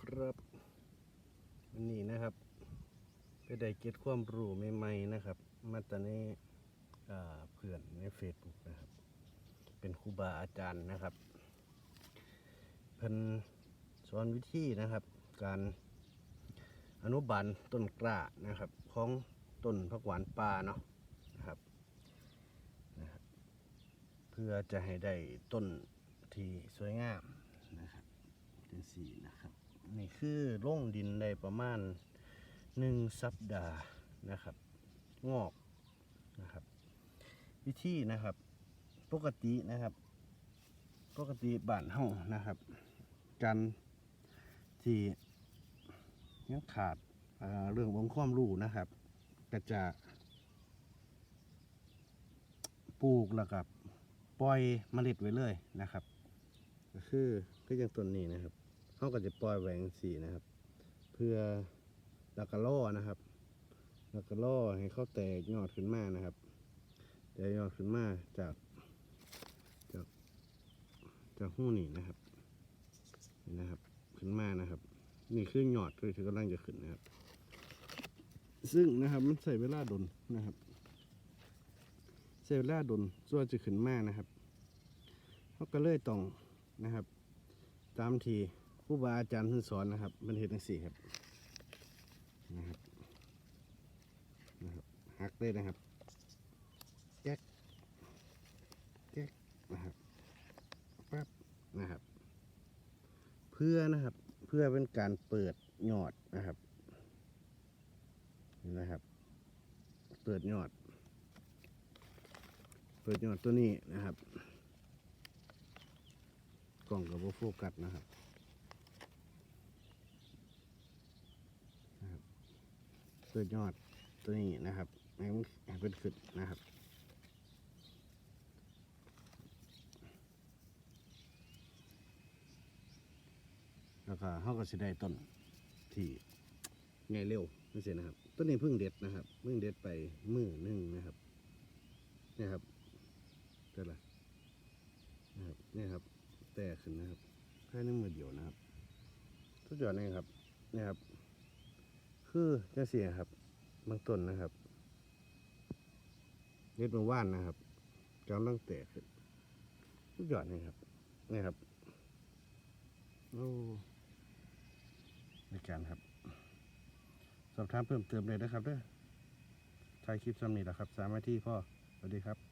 ครับวันนี้นะครับ ไปได้เก็ตความรู้ใหม่ๆนะครับ มาจากในอ่าเพื่อนใน Facebook นะครับ เป็นครูบาอาจารย์นะครับเพิ่นสอนวิธีนะครับ การอนุบาลต้นกล้านะครับ ของต้นผักหวานป่าเนาะนะครับนะครับ เพื่อจะให้ได้ต้นที่สวยงามนะครับเป็นสีนะครับ นี่คือลงดินได้ประมาณหนึ่งสัปดาห์นะครับ งอกนะครับ วิธีนะครับ ปกตินะครับ ปกติบ้านเฮานะครับ การที่ยังขาดาเรื่ององค์ความรู้นะครับก็จะปลูกแล้วกับปล่อยเมล็ดไว้เลยนะครับ ก็คือก็อย่างต้นนี้นะครับ เขาก็จะปล่อยแหวงสีนะครับ เพื่อล้วก็ล่อนะครับล้วก็ล่อให้เขาแตกยอดขึ้นมานะครับแตกยอดขึ้นมาจากจากจากหู้นี่นะครับนี่นะครับ ขึ้นมานะครับ นี่คือยอดที่กำลังจะขึ้นนะครับ ซึ่งนะครับมันใส่เวลาดนนะครับใส่เวลาดนส่วนจะขึ้นมานะครับเขาก็เลยต้องนะครับ ตามที ครูบาอาจารย์ท่านสอนนะครับมันเห็นทั้งสี่ครับนะครับนะครับหักเลยนะครับแก๊กแก๊กนะครับปั๊บนะครับ เพื่อนะครับเพื่อเป็นการเปิดยอดนะครับนี่นะครับ เปิดยอด เปิดยอดตัวนี้นะครับ กล่องกับโฟกัสนะครับนะครับ เปิดยอดตัวนี้นะครับให้มันให้เป็นขึ้นนะครับแล้วก็เขาก็จะได้ต้นที่ไงเร็วนี่สินะครับต้นนี้เพิ่งเด็ดนะครับเพิ่งเด็ดไปมือหนึ่งนะครับนี่ครับเท่าไหร่นะครับนี่ครับ แต่ขึ้นนะครับแค่ในมือเดียวนะครับทุกอยอดนี่ครับนี่ครับ คือจะเสียครับบางต้นนะครับเด็ดมาว่านนะครับกำลังแตกขึ้นทุกยอดนี่ครับนี่ครับโอ้ในการครับ สอบถามเพิ่มเติมเลยนะครับเด้อถ่ายคลิปซ้ำนี่แหละครับ สามนาที่พ่อสวัสดีครับ